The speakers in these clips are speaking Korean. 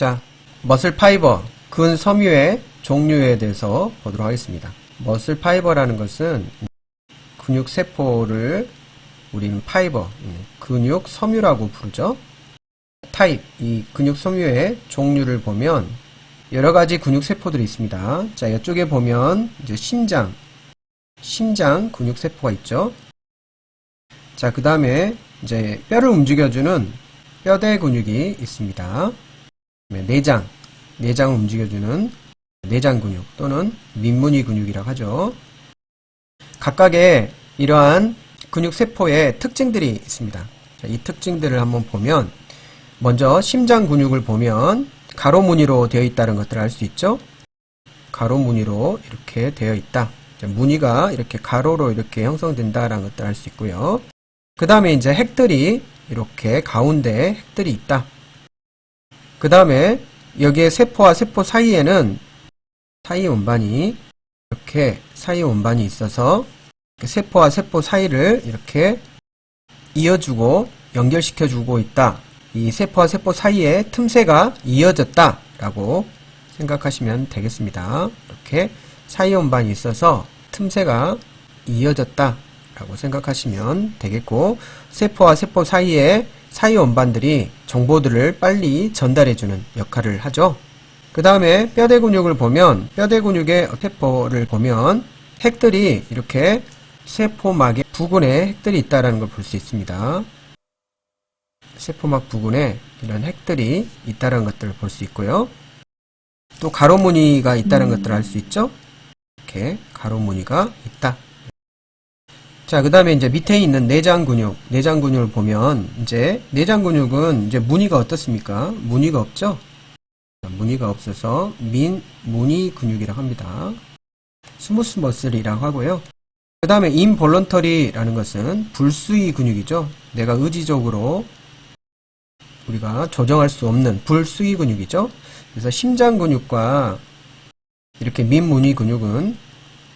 자, 머슬 파이버, 근 섬유의 종류에 대해서 보도록 하겠습니다. 머슬 파이버라는 것은 근육 세포를 우리는 파이버, 음, 근육 섬유라고 부르죠. 타입, 이 근육 섬유의 종류를 보면 여러 가지 근육 세포들이 있습니다. 자, 이쪽에 보면 이제 심장, 심장 근육 세포가 있죠. 자, 그 다음에 이제 뼈를 움직여주는 뼈대 근육이 있습니다. 그다음에 내장, 내장을 움직여주는 내장 근육 또는 민무늬 근육이라고 하죠. 각각의 이러한 근육 세포의 특징들이 있습니다. 자, 이 특징들을 한번 보면 먼저 심장 근육을 보면 가로 무늬로 되어 있다는 것들을 알 수 있죠. 가로 무늬로 이렇게 되어 있다. 자, 무늬가 이렇게 가로로 이렇게 형성된다라는 것들을 알 수 있고요. 그 다음에 이제 핵들이 이렇게 가운데 핵들이 있다. 그 다음에 여기에 세포와 세포 사이에는 사이 원반이 이렇게 사이 원반이 있어서 세포와 세포 사이를 이렇게 이어주고 연결시켜 주고 있다. 이 세포와 세포 사이에 틈새가 이어졌다 라고 생각하시면 되겠습니다. 이렇게 사이 원반이 있어서 틈새가 이어졌다 라고 생각하시면 되겠고 세포와 세포 사이에 사이 원반들이 정보들을 빨리 전달해주는 역할을 하죠. 그 다음에 뼈대 근육을 보면 뼈대 근육의 세포를 보면 핵들이 이렇게 세포막의 부근에 핵들이 있다는 걸 볼 수 있습니다. 세포막 부근에 이런 핵들이 있다는 것들을 볼 수 있고요. 또 가로 무늬가 있다는 것들을 알 수 있죠. 이렇게 가로 무늬가 있다. 자, 그 다음에 이제 밑에 있는 내장 근육, 내장 근육을 보면 이제 내장 근육은 이제 무늬가 어떻습니까? 무늬가 없죠? 무늬가 없어서 민 무늬 근육이라고 합니다. 스무스 머슬이라고 하고요. 그 다음에 인볼런터리라는 것은 불수의 근육이죠. 내가 의지적으로 우리가 조정할 수 없는 불수의 근육이죠. 그래서 심장 근육과 이렇게 민무늬 근육은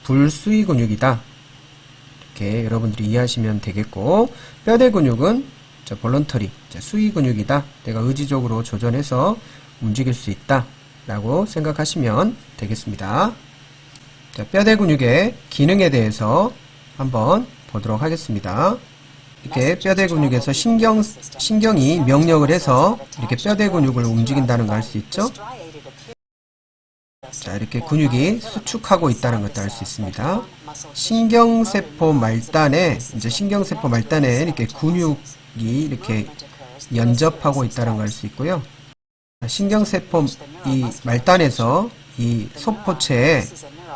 불수의 근육이다. 이렇게 여러분들이 이해하시면 되겠고 뼈대 근육은 자, 볼런터리, 자, 수의 근육이다. 내가 의지적으로 조절해서 움직일 수 있다. 라고 생각하시면 되겠습니다. 자, 뼈대 근육의 기능에 대해서 한번 보도록 하겠습니다. 이렇게 뼈대 근육에서 신경, 신경이 명령을 해서 이렇게 뼈대 근육을 움직인다는 걸 알 수 있죠? 자, 이렇게 근육이 수축하고 있다는 것도 알 수 있습니다. 신경세포 말단에, 이제 신경세포 말단에 이렇게 근육이 이렇게 연접하고 있다는 걸 알 수 있고요. 신경세포 이 말단에서 이 소포체에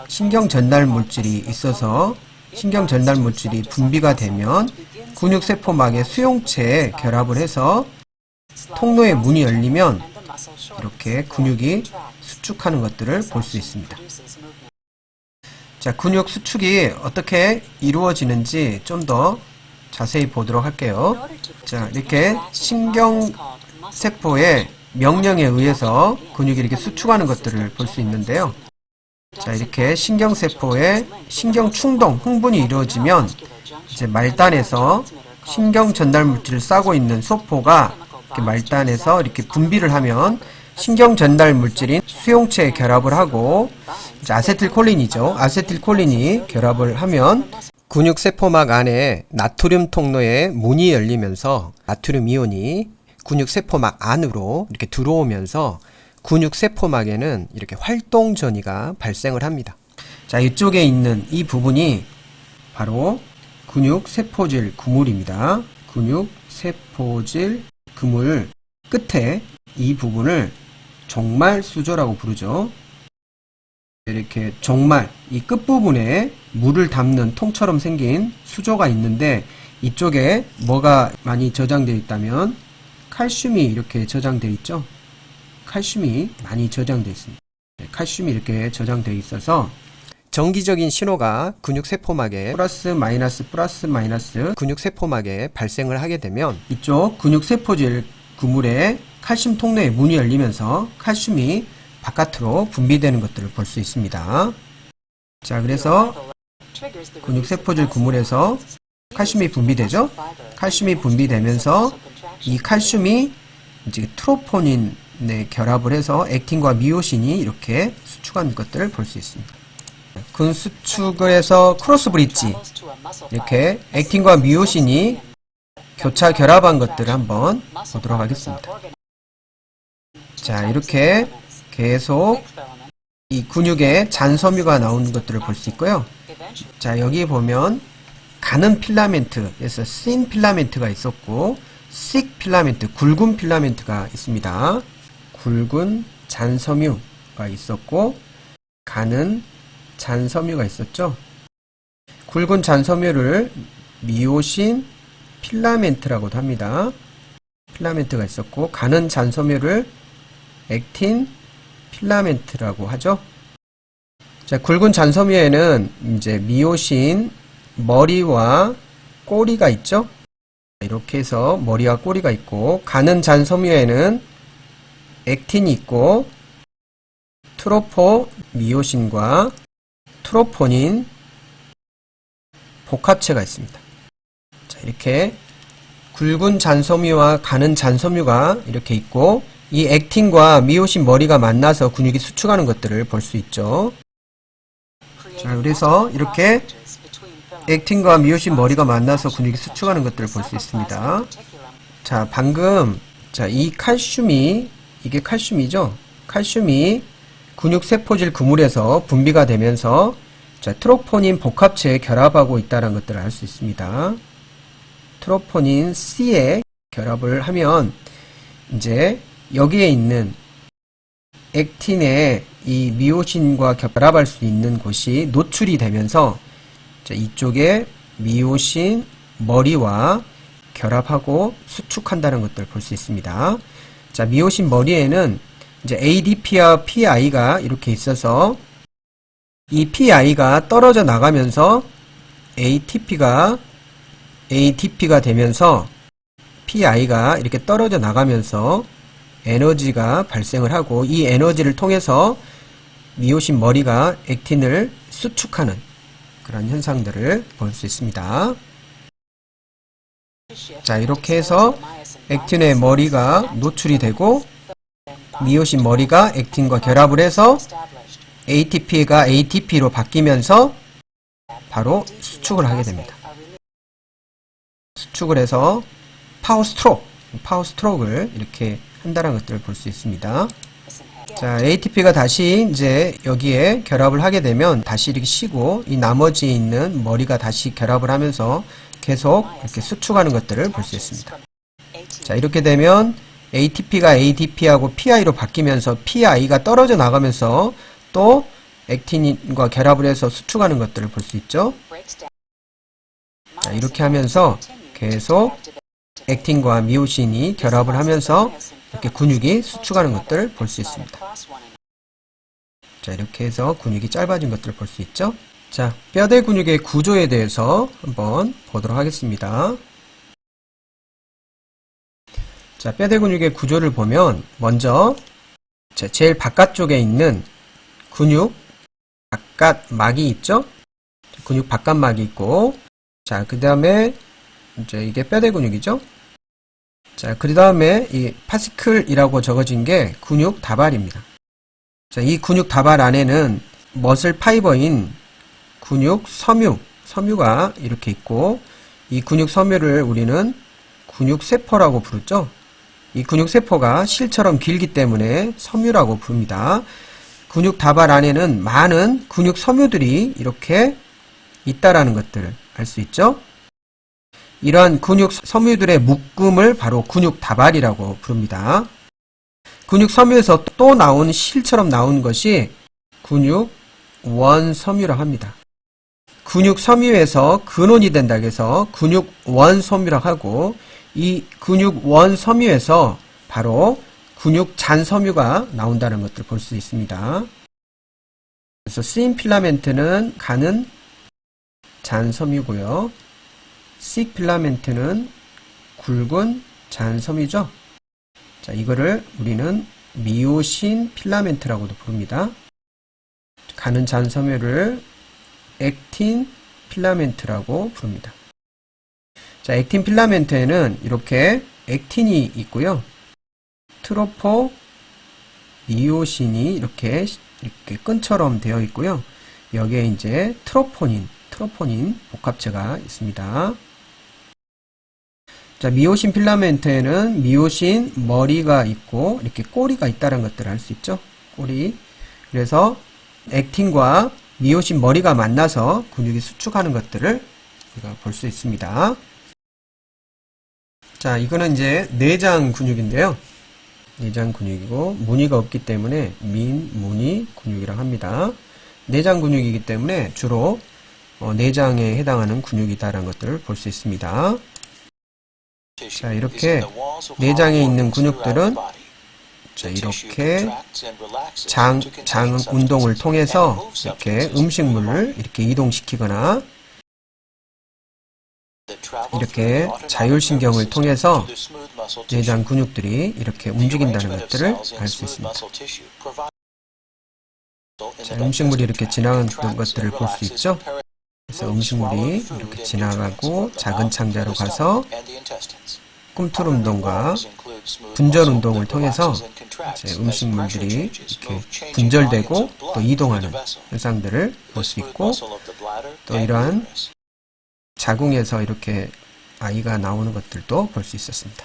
신경 전달 물질이 있어서 신경 전달 물질이 분비가 되면 근육세포막의 수용체에 결합을 해서 통로의 문이 열리면 이렇게 근육이 수축하는 것들을 볼 수 있습니다. 자, 근육 수축이 어떻게 이루어지는지 좀 더 자세히 보도록 할게요. 자, 이렇게 신경세포의 명령에 의해서 근육이 이렇게 수축하는 것들을 볼 수 있는데요. 자, 이렇게 신경세포의 신경충동, 흥분이 이루어지면 이제 말단에서 신경 전달 물질을 싸고 있는 소포가 이렇게 말단에서 이렇게 분비를 하면 신경 전달 물질인 수용체에 결합을 하고 아세틸콜린이죠. 아세틸콜린이 결합을 하면 근육 세포막 안에 나트륨 통로에 문이 열리면서 나트륨 이온이 근육 세포막 안으로 이렇게 들어오면서 근육 세포막에는 이렇게 활동 전이가 발생을 합니다. 자, 이쪽에 있는 이 부분이 바로 근육 세포질 그물입니다. 근육 세포질 그물 끝에 이 부분을 종말 수조라고 부르죠. 이렇게 종말 이 끝부분에 물을 담는 통처럼 생긴 수조가 있는데 이쪽에 뭐가 많이 저장되어 있다면 칼슘이 이렇게 저장되어 있죠. 칼슘이 많이 저장되어 있습니다. 네, 칼슘이 이렇게 저장되어 있어서 정기적인 신호가 근육 세포막에 플러스 마이너스 플러스 마이너스 근육 세포막에 발생을 하게 되면 이쪽 근육 세포질 그물에 칼슘 통로에 문이 열리면서 칼슘이 바깥으로 분비되는 것들을 볼 수 있습니다. 자, 그래서 근육 세포질 그물에서 칼슘이 분비되죠? 칼슘이 분비되면서 이 칼슘이 이제 트로포닌이라고 네, 결합을 해서 액틴과 미오신이 이렇게 수축한 것들을 볼 수 있습니다. 근 수축을 해서 크로스 브릿지 이렇게 액틴과 미오신이 교차 결합한 것들을 한번 보도록 하겠습니다. 자, 이렇게 계속 이 근육에 잔섬유가 나오는 것들을 볼 수 있고요. 자, 여기 보면 가는 필라멘트에서 씬 필라멘트가 있었고 식 필라멘트, 굵은 필라멘트가 있습니다. 굵은 잔섬유가 있었고 가는 잔섬유가 있었죠. 굵은 잔섬유를 미오신 필라멘트라고도 합니다. 필라멘트가 있었고 가는 잔섬유를 액틴 필라멘트라고 하죠. 자, 굵은 잔섬유에는 이제 미오신 머리와 꼬리가 있죠. 이렇게 해서 머리와 꼬리가 있고 가는 잔섬유에는 액틴이 있고 트로포 미오신과 트로포닌 복합체가 있습니다. 자, 이렇게 굵은 잔섬유와 가는 잔섬유가 이렇게 있고 이 액틴과 미오신 머리가 만나서 근육이 수축하는 것들을 볼 수 있죠. 자, 그래서 이렇게 액틴과 미오신 머리가 만나서 근육이 수축하는 것들을 볼 수 있습니다. 자, 방금 자, 이 칼슘이 이게 칼슘이죠. 칼슘이 근육 세포질 그물에서 분비가 되면서 자, 트로포닌 복합체에 결합하고 있다는 것들을 알 수 있습니다. 트로포닌 C에 결합을 하면 이제 여기에 있는 액틴의 이 미오신과 결합할 수 있는 곳이 노출이 되면서 자, 이쪽에 미오신 머리와 결합하고 수축한다는 것들을 볼수 있습니다. 자, 미오신 머리에는 이제 ADP와 PI가 이렇게 있어서 이 PI가 떨어져 나가면서 ATP가 ATP가 되면서 PI가 이렇게 떨어져 나가면서 에너지가 발생을 하고 이 에너지를 통해서 미오신 머리가 액틴을 수축하는 그런 현상들을 볼 수 있습니다. 자, 이렇게 해서 액틴의 머리가 노출이 되고 미오신 머리가 액틴과 결합을 해서 ATP가 ATP로 바뀌면서 바로 수축을 하게 됩니다. 수축을 해서 파워 스트로크, 파워 스트로크를 이렇게 한다는 것들을 볼 수 있습니다. 자, ATP가 다시 이제 여기에 결합을 하게 되면 다시 이렇게 쉬고 이 나머지에 있는 머리가 다시 결합을 하면서 계속 이렇게 수축하는 것들을 볼 수 있습니다. 자, 이렇게 되면 ATP가 ADP하고 PI로 바뀌면서 PI가 떨어져 나가면서 또 액틴과 결합을 해서 수축하는 것들을 볼 수 있죠. 자, 이렇게 하면서 계속 액틴과 미오신이 결합을 하면서 이렇게 근육이 수축하는 것들을 볼 수 있습니다. 자, 이렇게 해서 근육이 짧아진 것들을 볼 수 있죠. 자, 뼈대 근육의 구조에 대해서 한번 보도록 하겠습니다. 자, 뼈대 근육의 구조를 보면 먼저 자, 제일 바깥쪽에 있는 근육 바깥막이 있죠? 근육 바깥막이 있고 자, 그 다음에 이제 이게 뼈대 근육이죠? 자, 그 다음에 이 파스클이라고 적어진 게 근육 다발입니다. 자, 이 근육 다발 안에는 머슬 파이버인 근육 섬유, 섬유가 이렇게 있고 이 근육 섬유를 우리는 근육 세포라고 부르죠. 이 근육 세포가 실처럼 길기 때문에 섬유라고 부릅니다. 근육 다발 안에는 많은 근육 섬유들이 이렇게 있다라는 것들을 알 수 있죠. 이러한 근육 섬유들의 묶음을 바로 근육 다발이라고 부릅니다. 근육 섬유에서 또 나온 실처럼 나온 것이 근육 원섬유라 합니다. 근육 섬유에서 근원이 된다 해서 근육 원섬유라 하고 이 근육 원섬유에서 바로 근육 잔섬유가 나온다는 것들을 볼수 있습니다. 그래서 스인 필라멘트는 가는 잔섬유고요. 식 필라멘트는 굵은 잔섬이죠. 자, 이거를 우리는 미오신 필라멘트라고도 부릅니다. 가는 잔섬유를 액틴 필라멘트라고 부릅니다. 자, 액틴 필라멘트에는 이렇게 액틴이 있고요. 트로포 미오신이 이렇게 이렇게 끈처럼 되어 있고요. 여기에 이제 트로포닌, 트로포닌 복합체가 있습니다. 자, 미오신 필라멘트에는 미오신 머리가 있고 이렇게 꼬리가 있다는 것들을 알 수 있죠. 꼬리. 그래서 액틴과 미오신 머리가 만나서 근육이 수축하는 것들을 우리가 볼 수 있습니다. 자, 이거는 이제 내장 근육인데요. 내장 근육이고 무늬가 없기 때문에 민, 무늬 근육이라고 합니다. 내장 근육이기 때문에 주로 어, 내장에 해당하는 근육이다라는 것들을 볼 수 있습니다. 자, 이렇게 내장에 있는 근육들은 자, 이렇게 장, 장 운동을 통해서 이렇게 음식물을 이렇게 이동시키거나 이렇게 자율신경을 통해서 내장 근육들이 이렇게 움직인다는 것들을 알 수 있습니다. 자, 음식물이 이렇게 지나가는 것들을 볼 수 있죠. 그래서 음식물이 이렇게 지나가고 작은 창자로 가서 꿈틀 운동과 분절 운동을 통해서 이제 음식물들이 이렇게 분절되고 또 이동하는 현상들을 볼 수 있고 또 이러한 자궁에서 이렇게 아이가 나오는 것들도 볼 수 있었습니다.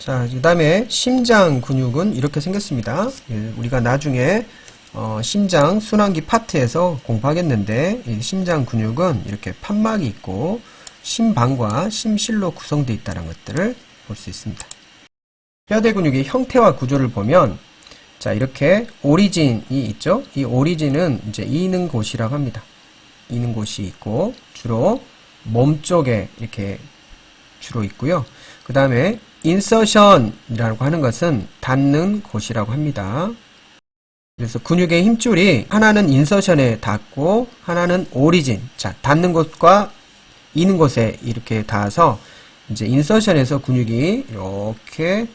자, 그 다음에 심장 근육은 이렇게 생겼습니다. 예, 우리가 나중에 어, 심장 순환기 파트에서 공부하겠는데 이 심장 근육은 이렇게 판막이 있고 심방과 심실로 구성되어 있다는 것들을 볼 수 있습니다. 뼈대 근육의 형태와 구조를 보면 자 이렇게 오리진이 있죠. 이 오리진은 이제 이는 곳이라고 합니다. 이는 곳이 있고 주로 몸 쪽에 이렇게 주로 있고요. 그 다음에 인서션이라고 하는 것은 닿는 곳이라고 합니다. 그래서 근육의 힘줄이 하나는 인서션에 닿고 하나는 오리진. 자, 닿는 곳과 이는 곳에 이렇게 닿아서 이제 인서션에서 근육이 이렇게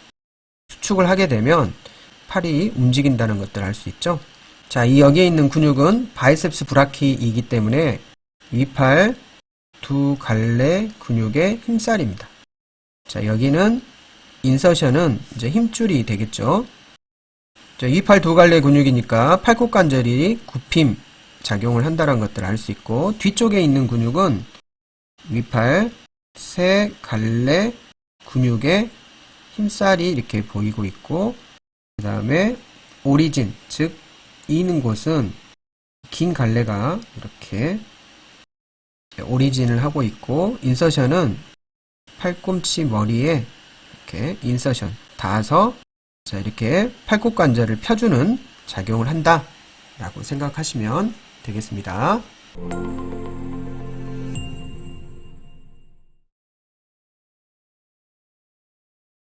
수축을 하게 되면 팔이 움직인다는 것들을 알 수 있죠. 자, 이 여기에 있는 근육은 바이셉스 브라키이기 때문에 위팔 두 갈래 근육의 힘살입니다. 자, 여기는 인서션은 이제 힘줄이 되겠죠. 자, 위팔 두 갈래 근육이니까 팔굽관절이 굽힘 작용을 한다는 것들을 알 수 있고 뒤쪽에 있는 근육은 위팔 세 갈래 근육의 힘살이 이렇게 보이고 있고 그 다음에 오리진 즉 이는 곳은 긴 갈래가 이렇게 오리진을 하고 있고 인서션은 팔꿈치 머리에 이렇게 인서션 닿아서 자 이렇게 팔굽관절을 펴주는 작용을 한다 라고 생각하시면 되겠습니다.